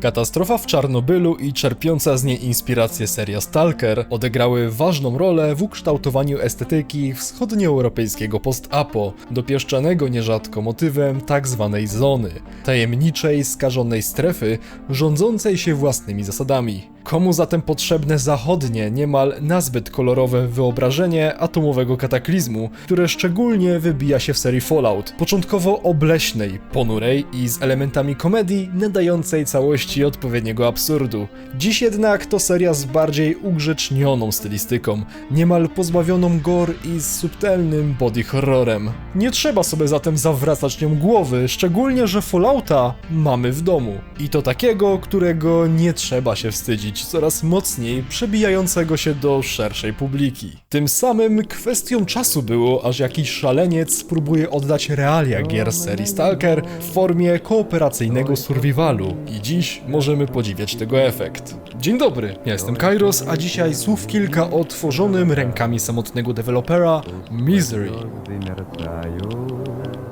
Katastrofa w Czarnobylu i czerpiąca z niej inspirację seria Stalker odegrały ważną rolę w ukształtowaniu estetyki wschodnioeuropejskiego post-apo, dopieszczanego nierzadko motywem tak zwanej zony, tajemniczej, skażonej strefy, rządzącej się własnymi zasadami. Komu zatem potrzebne zachodnie, niemal nazbyt kolorowe wyobrażenie atomowego kataklizmu, które szczególnie wybija się w serii Fallout, początkowo obleśnej, ponurej i z elementami komedii nadającej całości odpowiedniego absurdu. Dziś jednak to seria z bardziej ugrzecznioną stylistyką, niemal pozbawioną gore i z subtelnym body horrorem. Nie trzeba sobie zatem zawracać nią głowy, szczególnie, że Fallouta mamy w domu. I to takiego, którego nie trzeba się wstydzić coraz mocniej przebijającego się do szerszej publiki. Tym samym kwestią czasu było, aż jakiś szaleniec spróbuje oddać realia gier serii Stalker w formie kooperacyjnego survivalu i dziś możemy podziwiać tego efekt. Dzień dobry, ja jestem Kairos, a dzisiaj słów kilka o tworzonym rękami samotnego dewelopera Misery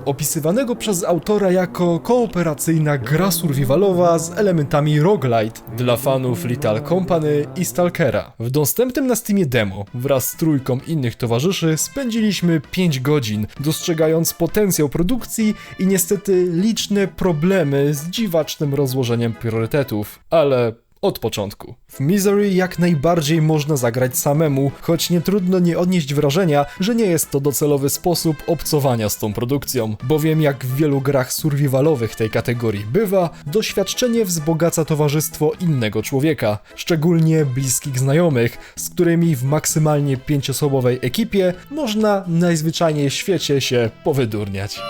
opisywanego przez autora jako kooperacyjna gra survivalowa z elementami roguelite dla fanów Little Company i Stalkera. W dostępnym na Steamie demo wraz z trójką innych towarzyszy spędziliśmy 5 godzin, dostrzegając potencjał produkcji i niestety liczne problemy z dziwacznym rozłożeniem priorytetów, ale od początku. W Misery jak najbardziej można zagrać samemu, choć nie trudno nie odnieść wrażenia, że nie jest to docelowy sposób obcowania z tą produkcją, bowiem jak w wielu grach survivalowych tej kategorii bywa, doświadczenie wzbogaca towarzystwo innego człowieka, szczególnie bliskich znajomych, z którymi w maksymalnie pięciosobowej ekipie można najzwyczajniej w świecie się powydurniać.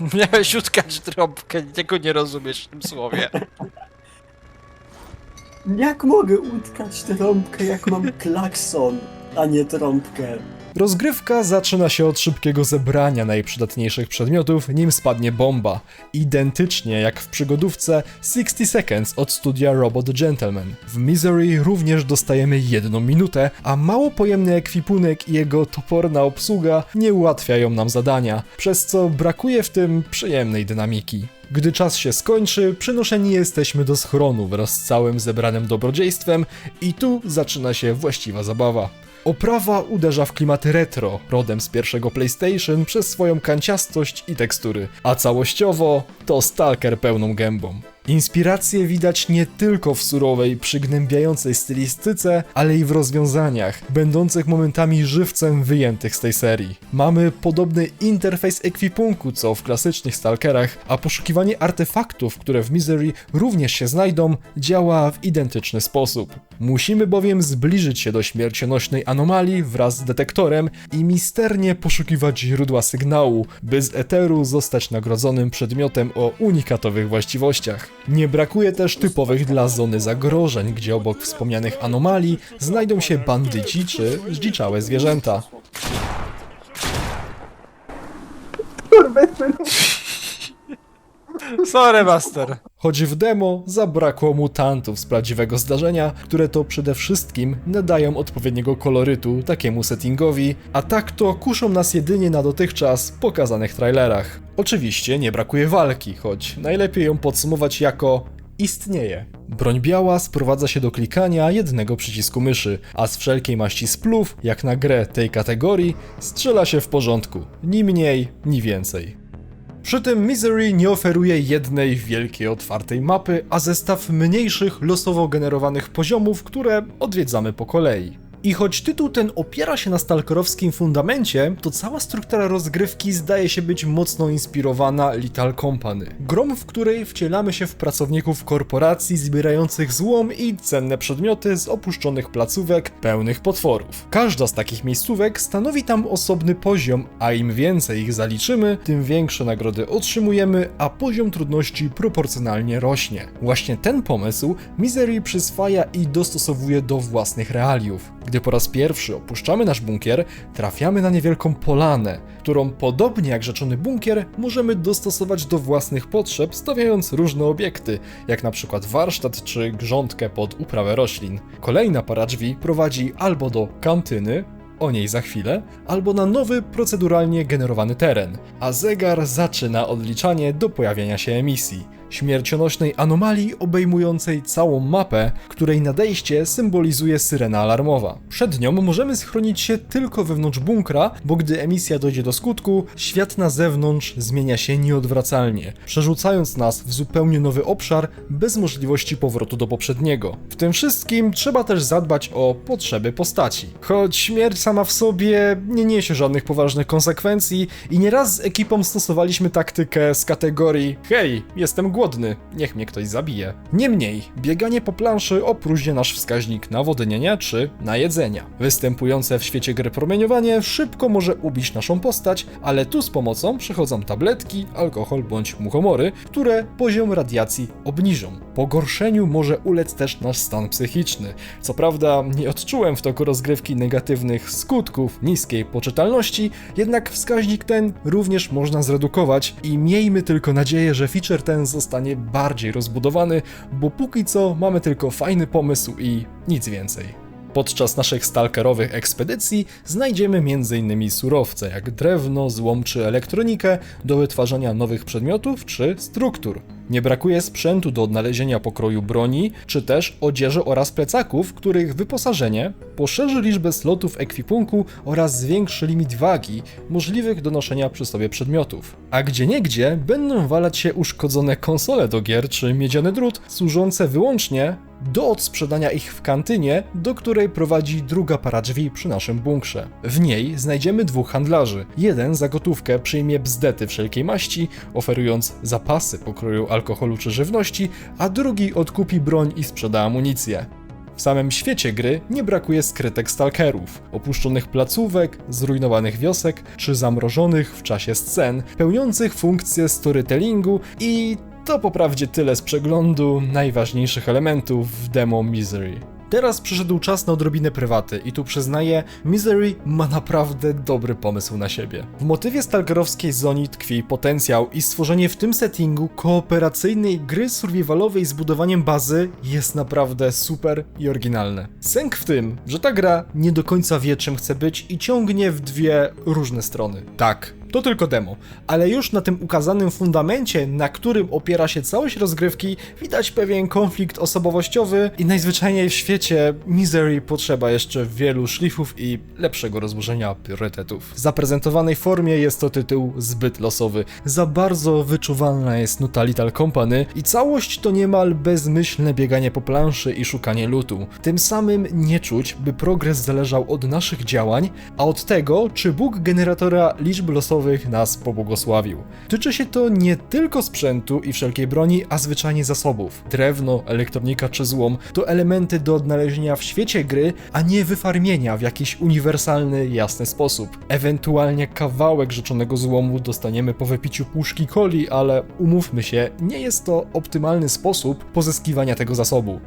Miałeś utkać trąbkę, tego nie rozumiesz w tym słowie. Jak mogę utkać trąbkę, jak mam klakson, a nie trąbkę? Rozgrywka zaczyna się od szybkiego zebrania najprzydatniejszych przedmiotów, nim spadnie bomba. Identycznie jak w przygodówce 60 Seconds od studia Robot Gentleman. W Misery również dostajemy jedną minutę, a mało pojemny ekwipunek i jego toporna obsługa nie ułatwiają nam zadania, przez co brakuje w tym przyjemnej dynamiki. Gdy czas się skończy, przenoszeni jesteśmy do schronu wraz z całym zebranym dobrodziejstwem i tu zaczyna się właściwa zabawa. Oprawa uderza w klimaty retro, rodem z pierwszego PlayStation przez swoją kanciastość i tekstury, a całościowo to Stalker pełną gębą. Inspiracje widać nie tylko w surowej, przygnębiającej stylistyce, ale i w rozwiązaniach, będących momentami żywcem wyjętych z tej serii. Mamy podobny interfejs ekwipunku co w klasycznych Stalkerach, a poszukiwanie artefaktów, które w Misery również się znajdą, działa w identyczny sposób. Musimy bowiem zbliżyć się do śmiercionośnej anomalii wraz z detektorem i misternie poszukiwać źródła sygnału, by z eteru zostać nagrodzonym przedmiotem o unikatowych właściwościach. Nie brakuje też typowych dla zony zagrożeń, gdzie obok wspomnianych anomalii znajdą się bandyci czy zdziczałe zwierzęta. Sorry, master. Choć w demo zabrakło mutantów z prawdziwego zdarzenia, które to przede wszystkim nadają odpowiedniego kolorytu takiemu settingowi, a tak to kuszą nas jedynie na dotychczas pokazanych trailerach. Oczywiście nie brakuje walki, choć najlepiej ją podsumować jako istnieje. Broń biała sprowadza się do klikania jednego przycisku myszy, a z wszelkiej maści splów, jak na grę tej kategorii, strzela się w porządku. Ni mniej, ni więcej. Przy tym Misery nie oferuje jednej wielkiej otwartej mapy, a zestaw mniejszych losowo generowanych poziomów, które odwiedzamy po kolei. I choć tytuł ten opiera się na stalkerowskim fundamencie, to cała struktura rozgrywki zdaje się być mocno inspirowana Little Company. Grom, w której wcielamy się w pracowników korporacji zbierających złom i cenne przedmioty z opuszczonych placówek pełnych potworów. Każda z takich miejscówek stanowi tam osobny poziom, a im więcej ich zaliczymy, tym większe nagrody otrzymujemy, a poziom trudności proporcjonalnie rośnie. Właśnie ten pomysł Misery przyswaja i dostosowuje do własnych realiów. Gdy po raz pierwszy opuszczamy nasz bunkier, trafiamy na niewielką polanę, którą podobnie jak rzeczony bunkier możemy dostosować do własnych potrzeb, stawiając różne obiekty, jak na przykład warsztat czy grządkę pod uprawę roślin. Kolejna para drzwi prowadzi albo do kantyny, o niej za chwilę, albo na nowy proceduralnie generowany teren, a zegar zaczyna odliczanie do pojawienia się emisji. Śmiercionośnej anomalii obejmującej całą mapę, której nadejście symbolizuje syrena alarmowa. Przed nią możemy schronić się tylko wewnątrz bunkra, bo gdy emisja dojdzie do skutku, świat na zewnątrz zmienia się nieodwracalnie, przerzucając nas w zupełnie nowy obszar bez możliwości powrotu do poprzedniego. W tym wszystkim trzeba też zadbać o potrzeby postaci. Choć śmierć sama w sobie nie niesie żadnych poważnych konsekwencji i nieraz z ekipą stosowaliśmy taktykę z kategorii hej, jestem głodny, niech mnie ktoś zabije. Niemniej, bieganie po planszy opróżnia nasz wskaźnik nawodnienia czy najedzenia. Występujące w świecie gry promieniowanie szybko może ubić naszą postać, ale tu z pomocą przychodzą tabletki, alkohol bądź muchomory, które poziom radiacji obniżą. Pogorszeniu może ulec też nasz stan psychiczny. Co prawda nie odczułem w toku rozgrywki negatywnych skutków niskiej poczytalności, jednak wskaźnik ten również można zredukować i miejmy tylko nadzieję, że feature ten zostanie bardziej rozbudowany, bo póki co mamy tylko fajny pomysł i nic więcej. Podczas naszych stalkerowych ekspedycji znajdziemy m.in. surowce jak drewno, złom czy elektronikę do wytwarzania nowych przedmiotów czy struktur. Nie brakuje sprzętu do odnalezienia pokroju broni, czy też odzieży oraz plecaków, których wyposażenie poszerzy liczbę slotów ekwipunku oraz zwiększy limit wagi możliwych do noszenia przy sobie przedmiotów. A gdzie niegdzie będą walać się uszkodzone konsole do gier czy miedziany drut służące wyłącznie do odsprzedania ich w kantynie, do której prowadzi druga para drzwi przy naszym bunkrze. W niej znajdziemy dwóch handlarzy. Jeden za gotówkę przyjmie bzdety wszelkiej maści, oferując zapasy pokroju alkoholu czy żywności, a drugi odkupi broń i sprzeda amunicję. W samym świecie gry nie brakuje skrytek stalkerów, opuszczonych placówek, zrujnowanych wiosek czy zamrożonych w czasie scen, pełniących funkcję storytellingu i to poprawdzie tyle z przeglądu najważniejszych elementów w demo Misery. Teraz przyszedł czas na odrobinę prywaty i tu przyznaję, Misery ma naprawdę dobry pomysł na siebie. W motywie stalkerowskiej zoni tkwi potencjał i stworzenie w tym settingu kooperacyjnej gry survivalowej z budowaniem bazy jest naprawdę super i oryginalne. Sęk w tym, że ta gra nie do końca wie czym chce być i ciągnie w dwie różne strony. Tak, to tylko demo, ale już na tym ukazanym fundamencie, na którym opiera się całość rozgrywki, widać pewien konflikt osobowościowy i najzwyczajniej w świecie Misery potrzeba jeszcze wielu szlifów i lepszego rozłożenia priorytetów. W zaprezentowanej formie jest to tytuł zbyt losowy, za bardzo wyczuwalna jest nuta Little Company i całość to niemal bezmyślne bieganie po planszy i szukanie lutu. Tym samym nie czuć, by progres zależał od naszych działań, a od tego, czy Bóg generatora liczb losowych nas pobłogosławił. Tyczy się to nie tylko sprzętu i wszelkiej broni, a zwyczajnie zasobów. Drewno, elektronika czy złom to elementy do odnalezienia w świecie gry, a nie wyfarmienia w jakiś uniwersalny, jasny sposób. Ewentualnie kawałek rzeczonego złomu dostaniemy po wypiciu puszki coli, ale umówmy się, nie jest to optymalny sposób pozyskiwania tego zasobu.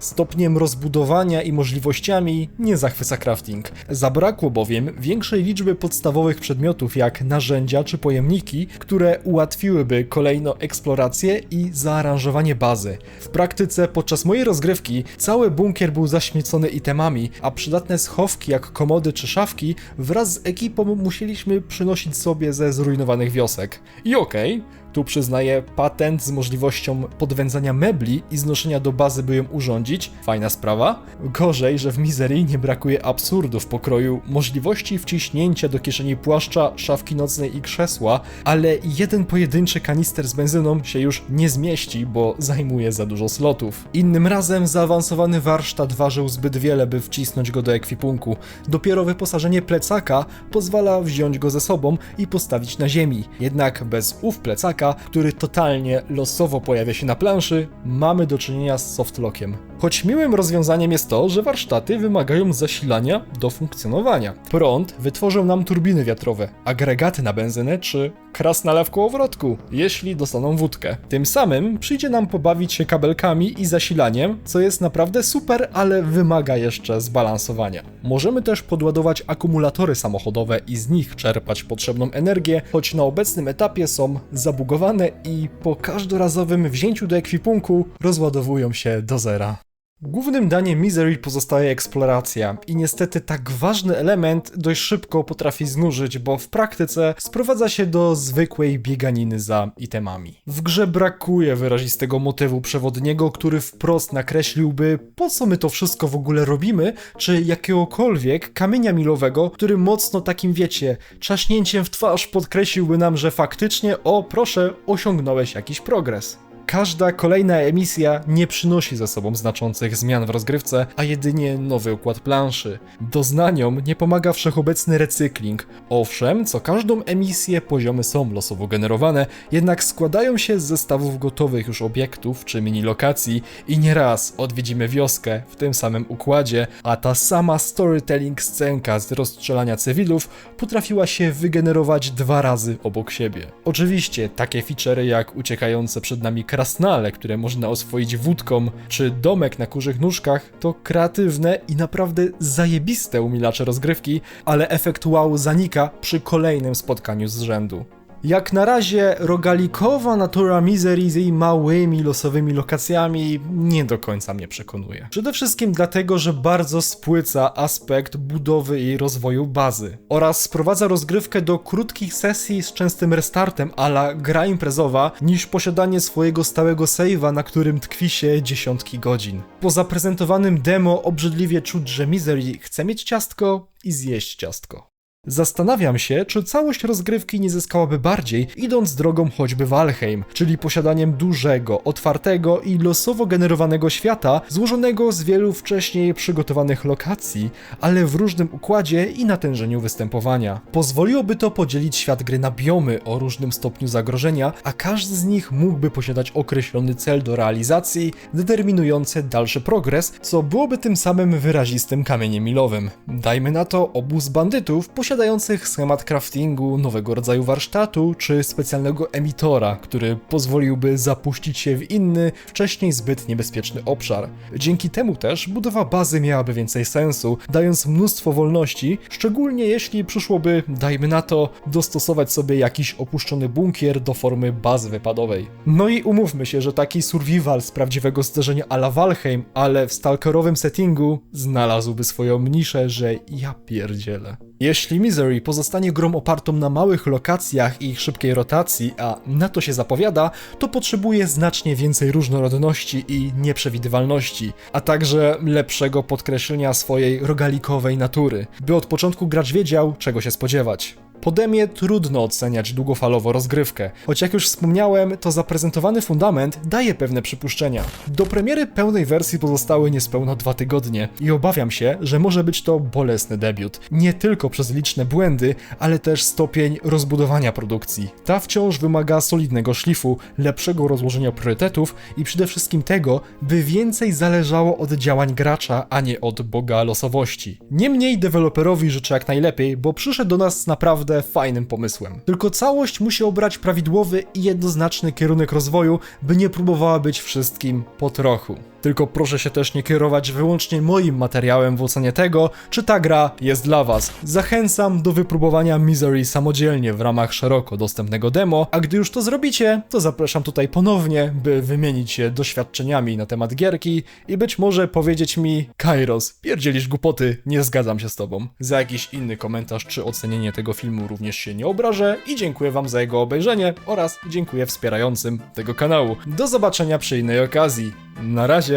Stopniem rozbudowania i możliwościami nie zachwyca crafting. Zabrakło bowiem większej liczby podstawowych przedmiotów jak narzędzia czy pojemniki, które ułatwiłyby kolejno eksplorację i zaaranżowanie bazy. W praktyce podczas mojej rozgrywki cały bunkier był zaśmiecony itemami, a przydatne schowki jak komody czy szafki wraz z ekipą musieliśmy przynosić sobie ze zrujnowanych wiosek. I okej, tu przyznaję patent z możliwością podwędzania mebli i znoszenia do bazy, by ją urządzić. Fajna sprawa. Gorzej, że w Misery nie brakuje absurdów pokroju możliwości wciśnięcia do kieszeni płaszcza, szafki nocnej i krzesła, ale jeden pojedynczy kanister z benzyną się już nie zmieści, bo zajmuje za dużo slotów. Innym razem zaawansowany warsztat ważył zbyt wiele, by wcisnąć go do ekwipunku. Dopiero wyposażenie plecaka pozwala wziąć go ze sobą i postawić na ziemi. Jednak bez ów plecaka który totalnie losowo pojawia się na planszy, mamy do czynienia z softlockiem. Choć miłym rozwiązaniem jest to, że warsztaty wymagają zasilania do funkcjonowania. Prąd wytworzą nam turbiny wiatrowe, agregaty na benzynę czy krasnale w kołowrotku, jeśli dostaną wódkę. Tym samym przyjdzie nam pobawić się kabelkami i zasilaniem, co jest naprawdę super, ale wymaga jeszcze zbalansowania. Możemy też podładować akumulatory samochodowe i z nich czerpać potrzebną energię, choć na obecnym etapie są zabugowane i po każdorazowym wzięciu do ekwipunku rozładowują się do zera. Głównym daniem Misery pozostaje eksploracja i niestety tak ważny element dość szybko potrafi znużyć, bo w praktyce sprowadza się do zwykłej bieganiny za itemami. W grze brakuje wyrazistego motywu przewodniego, który wprost nakreśliłby po co my to wszystko w ogóle robimy, czy jakiegokolwiek kamienia milowego, który mocno takim wiecie, trzaśnięciem w twarz podkreśliłby nam, że faktycznie o proszę osiągnąłeś jakiś progres. Każda kolejna emisja nie przynosi ze sobą znaczących zmian w rozgrywce, a jedynie nowy układ planszy. Doznaniom nie pomaga wszechobecny recykling. Owszem, co każdą emisję poziomy są losowo generowane, jednak składają się z zestawów gotowych już obiektów czy mini lokacji i nieraz odwiedzimy wioskę w tym samym układzie, a ta sama storytelling scenka z rozstrzelania cywilów potrafiła się wygenerować dwa razy obok siebie. Oczywiście takie feature'y jak uciekające przed nami krasnale, które można oswoić wódką, czy domek na kurzych nóżkach, to kreatywne i naprawdę zajebiste umilacze rozgrywki, ale efekt wow zanika przy kolejnym spotkaniu z rzędu. Jak na razie rogalikowa natura Misery z jej małymi losowymi lokacjami nie do końca mnie przekonuje. Przede wszystkim dlatego, że bardzo spłyca aspekt budowy i rozwoju bazy oraz sprowadza rozgrywkę do krótkich sesji z częstym restartem ala gra imprezowa niż posiadanie swojego stałego save'a, na którym tkwi się dziesiątki godzin. Po zaprezentowanym demo obrzydliwie czuć, że Misery chce mieć ciastko i zjeść ciastko. Zastanawiam się, czy całość rozgrywki nie zyskałaby bardziej, idąc drogą choćby Valheim, czyli posiadaniem dużego, otwartego i losowo generowanego świata, złożonego z wielu wcześniej przygotowanych lokacji, ale w różnym układzie i natężeniu występowania. Pozwoliłoby to podzielić świat gry na biomy o różnym stopniu zagrożenia, a każdy z nich mógłby posiadać określony cel do realizacji, determinujący dalszy progres, co byłoby tym samym wyrazistym kamieniem milowym. Dajmy na to obóz bandytów posiadających schemat craftingu, nowego rodzaju warsztatu czy specjalnego emitora, który pozwoliłby zapuścić się w inny, wcześniej zbyt niebezpieczny obszar. Dzięki temu też budowa bazy miałaby więcej sensu, dając mnóstwo wolności, szczególnie jeśli przyszłoby, dajmy na to, dostosować sobie jakiś opuszczony bunkier do formy bazy wypadowej. No i umówmy się, że taki survival z prawdziwego zdarzenia a la Valheim, ale w stalkerowym settingu znalazłby swoją niszę, że ja pierdzielę. Jeśli Misery pozostanie grą opartą na małych lokacjach i ich szybkiej rotacji, a na to się zapowiada, to potrzebuje znacznie więcej różnorodności i nieprzewidywalności, a także lepszego podkreślenia swojej rogalikowej natury, by od początku gracz wiedział, czego się spodziewać. Po demie trudno oceniać długofalowo rozgrywkę, choć jak już wspomniałem, to zaprezentowany fundament daje pewne przypuszczenia. Do premiery pełnej wersji pozostały niespełna dwa tygodnie i obawiam się, że może być to bolesny debiut. Nie tylko przez liczne błędy, ale też stopień rozbudowania produkcji. Ta wciąż wymaga solidnego szlifu, lepszego rozłożenia priorytetów i przede wszystkim tego, by więcej zależało od działań gracza, a nie od boga losowości. Niemniej deweloperowi życzę jak najlepiej, bo przyszedł do nas z naprawdę fajnym pomysłem. Tylko całość musi obrać prawidłowy i jednoznaczny kierunek rozwoju, by nie próbowała być wszystkim po trochu. Tylko proszę się też nie kierować wyłącznie moim materiałem w ocenie tego, czy ta gra jest dla Was. Zachęcam do wypróbowania Misery samodzielnie w ramach szeroko dostępnego demo, a gdy już to zrobicie, to zapraszam tutaj ponownie, by wymienić się doświadczeniami na temat gierki i być może powiedzieć mi Kairos, pierdzielisz głupoty, nie zgadzam się z Tobą. Za jakiś inny komentarz czy ocenienie tego filmu również się nie obrażę i dziękuję Wam za jego obejrzenie oraz dziękuję wspierającym tego kanału. Do zobaczenia przy innej okazji. Na razie.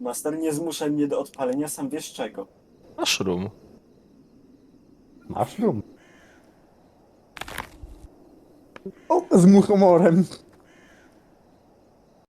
Master nie zmusza mnie do odpalenia sam wiesz czego. Mushroom. Mushroom. O, z humorem.